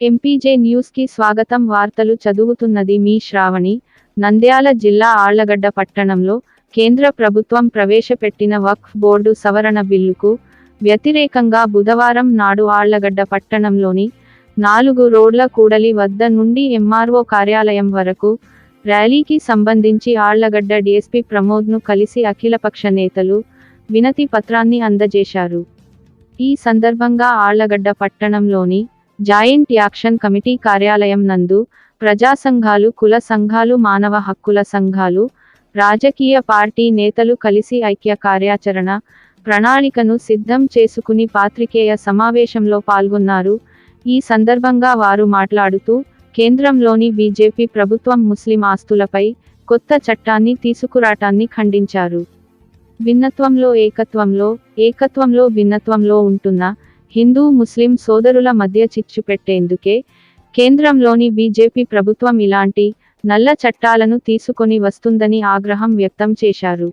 MPJ న్యూస్కి స్వాగతం. వార్తలు చదువుతున్నది మీ శ్రావణి. నంద్యాల జిల్లా ఆళ్ళగడ్డ పట్టణంలో కేంద్ర ప్రభుత్వం ప్రవేశపెట్టిన వక్ఫ్ బోర్డు సవరణ బిల్లుకు వ్యతిరేకంగా బుధవారం నాడు ఆళ్ళగడ్డ పట్టణంలోని నాలుగు రోడ్ల కూడలి వద్ద నుండి ఎంఆర్ఓ కార్యాలయం వరకు ర్యాలీకి సంబంధించి ఆళ్ళగడ్డ డీఎస్పీ ప్రమోద్ను కలిసి అఖిలపక్ష నేతలు వినతి పత్రాన్ని అందజేశారు. ఈ సందర్భంగా ఆళ్ళగడ్డ పట్టణంలోని జాయింట్ యాక్షన్ కమిటీ కార్యాలయం నందు ప్రజా సంఘాలు కుల సంఘాలు మానవ హక్కుల సంఘాలు రాజకీయ పార్టీ నేతలు కలిసి ఐక్య కార్యాచరణ ప్రణాళికను సిద్ధం చేసుకుని పాత్రికేయ సమావేశంలో పాల్గొన్నారు. ఈ సందర్భంగా వారు మాట్లాడుతూ కేంద్రంలోని బీజేపీ ప్రభుత్వం ముస్లిం ఆస్తులపై కొత్త చట్టాన్ని తీసుకురాటాన్ని ఖండించారు. భిన్నత్వంలో ఏకత్వంలో ఏకత్వంలో భిన్నత్వంలో ఉంటున్న హిందూ ముస్లిం సోదరుల మధ్య చిచ్చు పెట్టేందుకే కేంద్రంలోని బీజేపీ ప్రభుత్వం ఇలాంటి నల్ల చట్టాలను తీసుకొని వస్తుందని ఆగ్రహం వ్యక్తం చేశారు.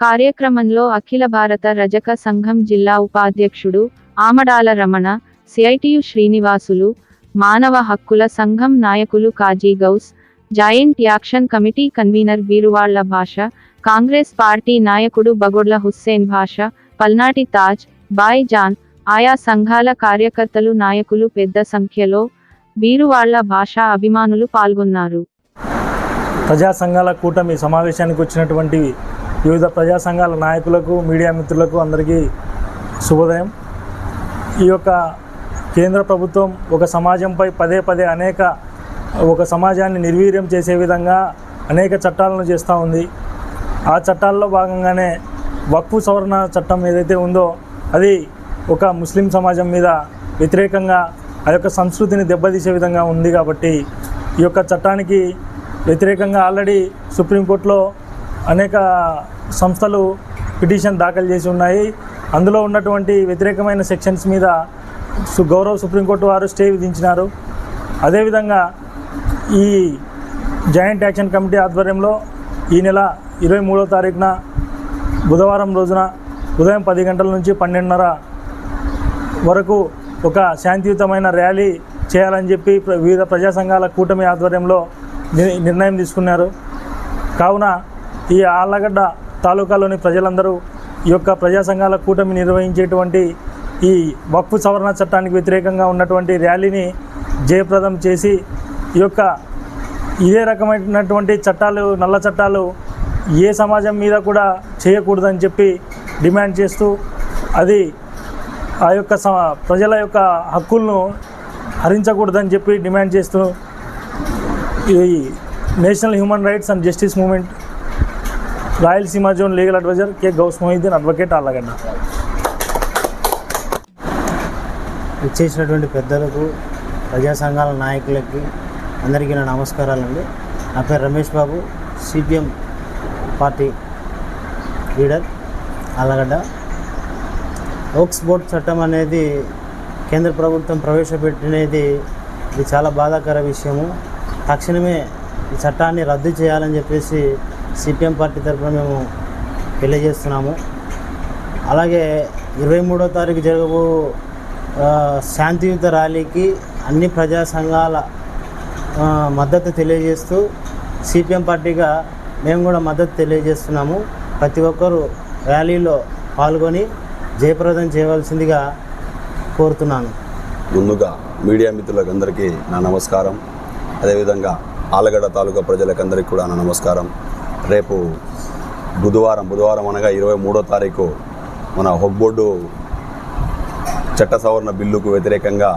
కార్యక్రమంలో అఖిల భారత రజక సంఘం జిల్లా ఉపాధ్యక్షుడు ఆమడాల రమణ సిఐటియు శ్రీనివాసులు మానవ హక్కుల సంఘం నాయకులు Kazi Ghouse joint action committee convener బీరువాళ్ళ Basha Congress party నాయకుడు బగొడ్ల హుస్సేన్ భాష పల్నాటి తాజ్ బాయ్ జాన్ ఆయా సంఘాల కార్యకర్తలు నాయకులు పెద్ద సంఖ్యలో బీరువాళ్ళ భాషా అభిమానులు పాల్గొన్నారు. ప్రజా సంఘాల కూటమి సమావేశానికి వచ్చినటువంటి వివిధ ప్రజా సంఘాల నాయకులకు మీడియా మిత్రులకు అందరికీ శుభోదయం. ఈ యొక్క కేంద్ర ప్రభుత్వం ఒక సమాజంపై పదే పదే అనేక ఒక సమాజాన్ని నిర్వీర్యం చేసే విధంగా అనేక చట్టాలను చేస్తూ ఉంది. ఆ చట్టాల్లో భాగంగానే వక్ఫ్ సవరణ చట్టం ఏదైతే ఉందో అది ఒక ముస్లిం సమాజం మీద వ్యతిరేకంగా ఆ యొక్క సంస్కృతిని దెబ్బతీసే విధంగా ఉంది కాబట్టి ఈ యొక్క చట్టానికి వ్యతిరేకంగా ఆల్రెడీ సుప్రీంకోర్టులో అనేక సంస్థలు పిటిషన్ దాఖలు చేసి ఉన్నాయి. అందులో ఉన్నటువంటి వ్యతిరేకమైన సెక్షన్స్ మీద సు గౌరవ సుప్రీంకోర్టు వారు స్టే విధించినారు. అదేవిధంగా ఈ జాయింట్ యాక్షన్ కమిటీ ఆధ్వర్యంలో ఈ నెల ఇరవై మూడో తారీఖున బుధవారం రోజున ఉదయం పది గంటల నుంచి పన్నెండున్నర వరకు ఒక శాంతియుతమైన ర్యాలీ చేయాలని చెప్పి ప్ర- వివిధ ప్రజా సంఘాల కూటమి ఆధ్వర్యంలో ని- నిర్ణయం తీసుకున్నారు. కావున ఈ ఆళ్ళగడ్డ తాలూకాలోని ప్రజలందరూ ఈ యొక్క ప్రజా సంఘాల కూటమి నిర్వహించేటువంటి ఈ వక్ఫ్ సవరణ చట్టానికి వ్యతిరేకంగా ఉన్నటువంటి ర్యాలీని జయప్రదం చేసి ఈ యొక్క ఇదే రకమైనటువంటి చట్టాలు నల్ల చట్టాలు ఏ సమాజం మీద కూడా చేయకూడదని చెప్పి డిమాండ్ చేస్తూ అది ఆ యొక్క సమ- ప్రజల యొక్క హక్కులను హరించకూడదని చెప్పి డిమాండ్ చేస్తూ ఈ national human rights and justice movement Rayalaseema zone legal advisor K. Ghouse Mohiddin advocate Allagadda ఇచ్చేసినటువంటి పెద్దలకు ప్రజా సంఘాల నాయకులకి అందరికీ నా నమస్కారాలండి. నా పేరు Ramesh Babu CPM party leader Allagadda Waqf board చట్టం అనేది కేంద్ర ప్రభుత్వం ప్రవేశపెట్టినది ఇది చాలా బాధాకర విషయము. తక్షణమే ఈ చట్టాన్ని రద్దు చేయాలని చెప్పేసి సిపిఎం పార్టీ తరఫున మేము తెలియజేస్తున్నాము. అలాగే ఇరవై మూడో తారీఖు జరగబో శాంతియుత ర్యాలీకి అన్ని ప్రజా సంఘాల మద్దతు తెలియజేస్తూ సిపిఎం పార్టీగా మేము కూడా మద్దతు తెలియజేస్తున్నాము. ప్రతి ఒక్కరూ ర్యాలీలో పాల్గొని జయప్రదం చేయవలసిందిగా కోరుతున్నాను. ముందుగా మీడియా మిత్రులకు అందరికీ నా నమస్కారం. అదేవిధంగా ఆలగడ్డ తాలూకా ప్రజలకందరికీ కూడా నా నమస్కారం. రేపు బుధవారం బుధవారం అనగా ఇరవై మూడో తారీఖు మన హొగ్బోర్డు చట్ట సవరణ బిల్లుకు వ్యతిరేకంగా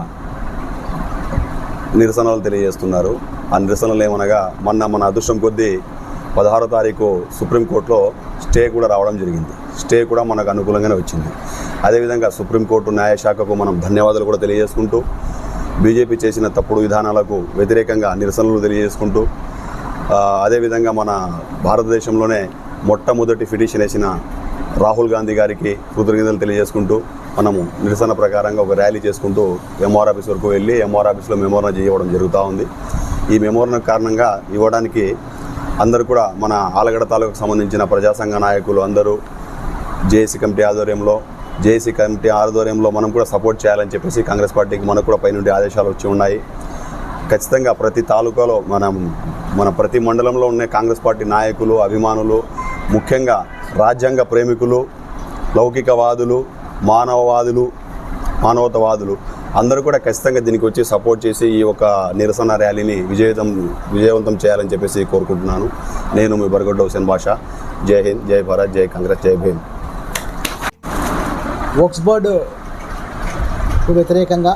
నిరసనలు తెలియజేస్తున్నారు. ఆ నిరసనలు ఏమనగా మొన్న మన అదృష్టం కొద్దీ పదహారో తారీఖు సుప్రీంకోర్టులో స్టే కూడా రావడం జరిగింది. స్టే కూడా మనకు అనుకూలంగానే వచ్చింది. అదేవిధంగా సుప్రీంకోర్టు న్యాయశాఖకు మనం ధన్యవాదాలు కూడా తెలియజేసుకుంటూ బీజేపీ చేసిన తప్పుడు విధానాలకు వ్యతిరేకంగా నిరసనలు తెలియజేసుకుంటూ అదేవిధంగా మన భారతదేశంలోనే మొట్టమొదటి పిటిషన్ వేసిన రాహుల్ గాంధీ గారికి కృతజ్ఞతలు తెలియజేసుకుంటూ మనము నిరసన ప్రకారంగా ఒక ర్యాలీ చేసుకుంటూ ఎంఆర్ ఆఫీస్ వరకు వెళ్ళి ఎంఆర్ ఆఫీస్లో మెమోరణ చేయడం జరుగుతూ ఉంది. ఈ మెమోరణ కారణంగా ఇవ్వడానికి అందరూ కూడా మన ఆలగడ తాలూకు సంబంధించిన ప్రజాసంఘ నాయకులు అందరూ జేఏసీ కమిటీ ఆధ్వర్యంలో జేసీ కమిటీ ఆధ్వర్యంలో మనం కూడా సపోర్ట్ చేయాలని చెప్పేసి కాంగ్రెస్ పార్టీకి మనకు కూడా పైనుండి ఆదేశాలు వచ్చి ఉన్నాయి. ఖచ్చితంగా ప్రతి తాలూకాలో మనం మన ప్రతి మండలంలో ఉన్న కాంగ్రెస్ పార్టీ నాయకులు అభిమానులు ముఖ్యంగా రాజ్యాంగ ప్రేమికులు లౌకికవాదులు మానవవాదులు మానవతవాదులు అందరూ కూడా ఖచ్చితంగా దీనికి వచ్చి సపోర్ట్ చేసి ఈ ఒక నిరసన ర్యాలీని విజయవంతం విజయవంతం చేయాలని చెప్పేసి కోరుకుంటున్నాను. నేను మీ బరగొడ్డ హుసేన్ బాషా. జై హింద్ జై భారత్ జై కాంగ్రెస్ జై భీమ్. వక్స్ వ్యతిరేకంగా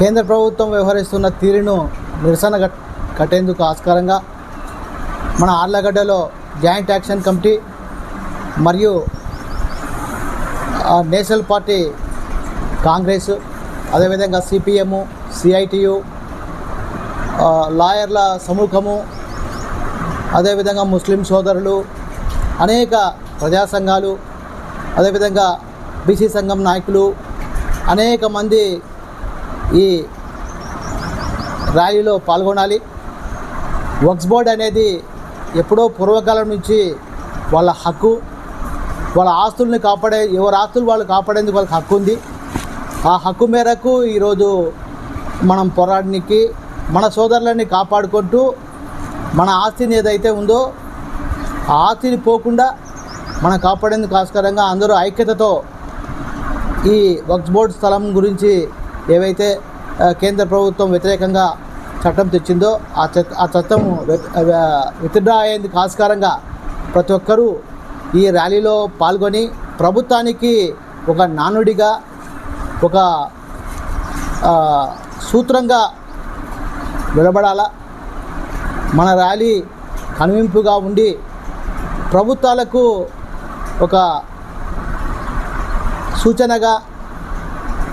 కేంద్ర ప్రభుత్వం వ్యవహరిస్తున్న తీరును నిరసన కట్టేందుకు ఆస్కారంగా మన ఆర్లగడ్డలో జాయింట్ యాక్షన్ కమిటీ మరియు నేషనల్ పార్టీ కాంగ్రెస్ అదేవిధంగా సిపిఎం సిఐటియు లాయర్ల సమూహము అదేవిధంగా ముస్లిం సోదరులు అనేక ప్రజా సంఘాలు అదేవిధంగా బీసీ సంఘం నాయకులు అనేక మంది ఈ ర్యాలీలో పాల్గొనాలి. వక్స్ బోర్డ్ అనేది ఎప్పుడో పూర్వకాలం నుంచి వాళ్ళ హక్కు వాళ్ళ ఆస్తుల్ని కాపాడే ఎవరి ఆస్తులు వాళ్ళు కాపాడేందుకు వాళ్ళకి హక్కు ఉంది. ఆ హక్కు మేరకు ఈరోజు మనం పోరాడనికి మన సోదరులని కాపాడుకుంటూ మన ఆస్తిని ఏదైతే ఉందో ఆ ఆస్తిని పోకుండా మనం కాపాడేందుకు ఆస్కారంగా అందరూ ఐక్యతతో ఈ వక్స్ బోర్డ్ స్థలం గురించి ఏవైతే కేంద్ర ప్రభుత్వం వ్యతిరేకంగా చట్టం తెచ్చిందో ఆ చట్ ఆ చట్టం విత్డ్రా అయ్యేందుకు ఆస్కారంగా ప్రతి ఒక్కరూ ఈ ర్యాలీలో పాల్గొని ప్రభుత్వానికి ఒక నానుడిగా ఒక సూత్రంగా నిలబడాలా మన ర్యాలీ కనువింపుగా ఉండి ప్రభుత్వాలకు ఒక సూచనగా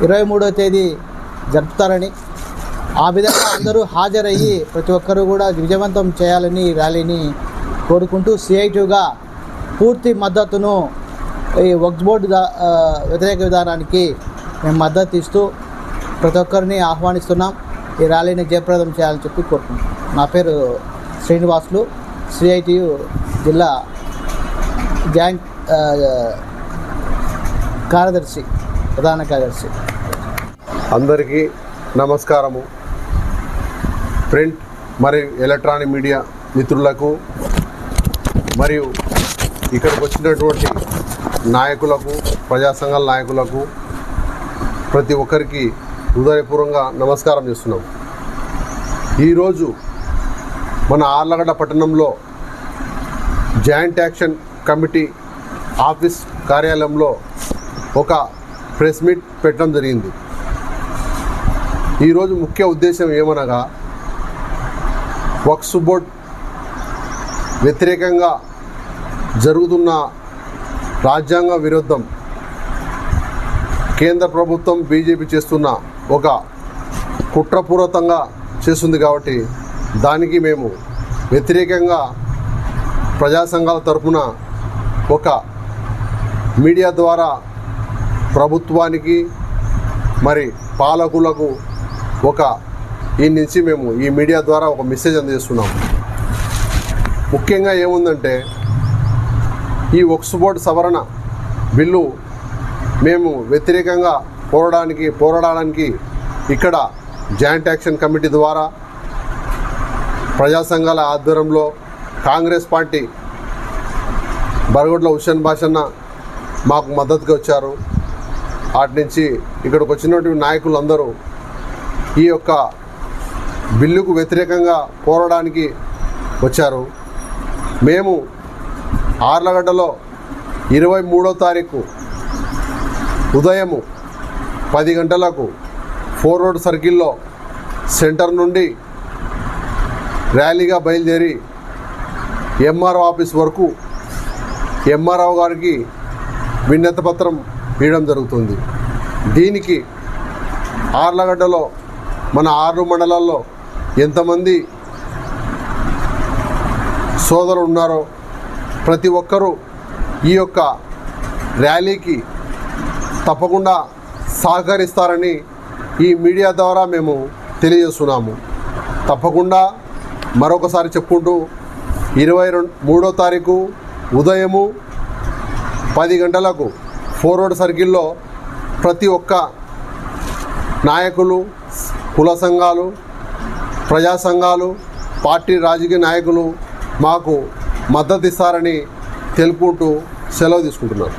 ఇరవై మూడవ తేదీ జరుపుతారని ఆ విధంగా అందరూ హాజరయ్యి ప్రతి ఒక్కరూ కూడా విజయవంతం చేయాలని ర్యాలీని కోరుకుంటూ సిఐటిగా పూర్తి మద్దతును ఈ వక్స్ బోర్డు వ్యతిరేక విధానానికి మేము మద్దతు ఇస్తూ ప్రతి ఒక్కరిని ఆహ్వానిస్తున్నాం. ఈ ర్యాలీని జయప్రదం చేయాలని చెప్పి కోరుకుంటున్నాం. నా పేరు శ్రీనివాసులు. సిఐటియు జిల్లా జాయింట్ కార్యదర్శి ప్రధాన కార్యదర్శి. అందరికీ నమస్కారము. ప్రింట్ మరియు ఎలక్ట్రానిక్ మీడియా మిత్రులకు మరియు ఇక్కడికి వచ్చినటువంటి నాయకులకు ప్రజా సంఘాల నాయకులకు ప్రతి ఒక్కరికి హృదయపూర్వంగా నమస్కారం చేస్తున్నాం. ఈరోజు మన ఆర్లగడ్డ పట్టణంలో జాయింట్ యాక్షన్ కమిటీ ఆఫీస్ కార్యాలయంలో ఒక ప్రెస్ మీట్ పెట్టడం జరిగింది. ఈరోజు ముఖ్య ఉద్దేశం ఏమనగా వక్స్ బోర్డ్ వ్యతిరేకంగా జరుగుతున్న రాజ్యాంగ విరుద్ధం కేంద్ర ప్రభుత్వం బీజేపీ చేస్తున్న ఒక కుట్రపూర్వకంగా చేస్తుంది కాబట్టి దానికి మేము వ్యతిరేకంగా ప్రజా సంఘాల ఒక మీడియా ద్వారా ప్రభుత్వానికి మరి పాలకులకు ఒక ఈ నుంచి మేము ఈ మీడియా ద్వారా ఒక మెసేజ్ అందజేస్తున్నాం. ముఖ్యంగా ఏముందంటే ఈ ఒక్స్ఫోర్డ్ సవరణ బిల్లు మేము వ్యతిరేకంగా పోరాడానికి పోరాడడానికి ఇక్కడ జాయింట్ యాక్షన్ కమిటీ ద్వారా ప్రజా సంఘాల ఆధ్వర్యంలో కాంగ్రెస్ పార్టీ బరగొడ్ల హుషన్ భాషన్న మాకు మద్దతుగా వచ్చారు. వాటి నుంచి ఇక్కడికి వచ్చినటువంటి నాయకులు అందరూ ఈ యొక్క బిల్లుకు వ్యతిరేకంగా పోరాడానికి వచ్చారు. మేము ఆర్లగడ్డలో ఇరవై మూడో తారీఖు ఉదయము పది గంటలకు ఫోర్ రోడ్ సర్కిల్లో సెంటర్ నుండి ర్యాలీగా బయలుదేరి ఎంఆర్ఓ ఆఫీస్ వరకు ఎంఆర్ఓ గారికి విన్నత పత్రం ఇవ్వడం జరుగుతుంది. దీనికి ఆర్లగడ్డలో మన ఆరు మండలాల్లో ఎంతమంది సోదరులు ఉన్నారో ప్రతి ఒక్కరూ ఈ యొక్క ర్యాలీకి తప్పకుండా సహకరిస్తారని ఈ మీడియా ద్వారా మేము తెలియజేస్తున్నాము. తప్పకుండా మరొకసారి చెప్పుకుంటూ ఇరవై రెండు మూడో తారీఖు ఉదయము పది గంటలకు ఫోర్వర్డ్ సర్కిల్లో ప్రతి ఒక్క నాయకులు కుల సంఘాలు ప్రజా సంఘాలు పార్టీ రాజకీయ నాయకులు మాకు మద్దతు ఇస్తారని తెలుపుకుంటూ సెలవు తీసుకుంటున్నారు.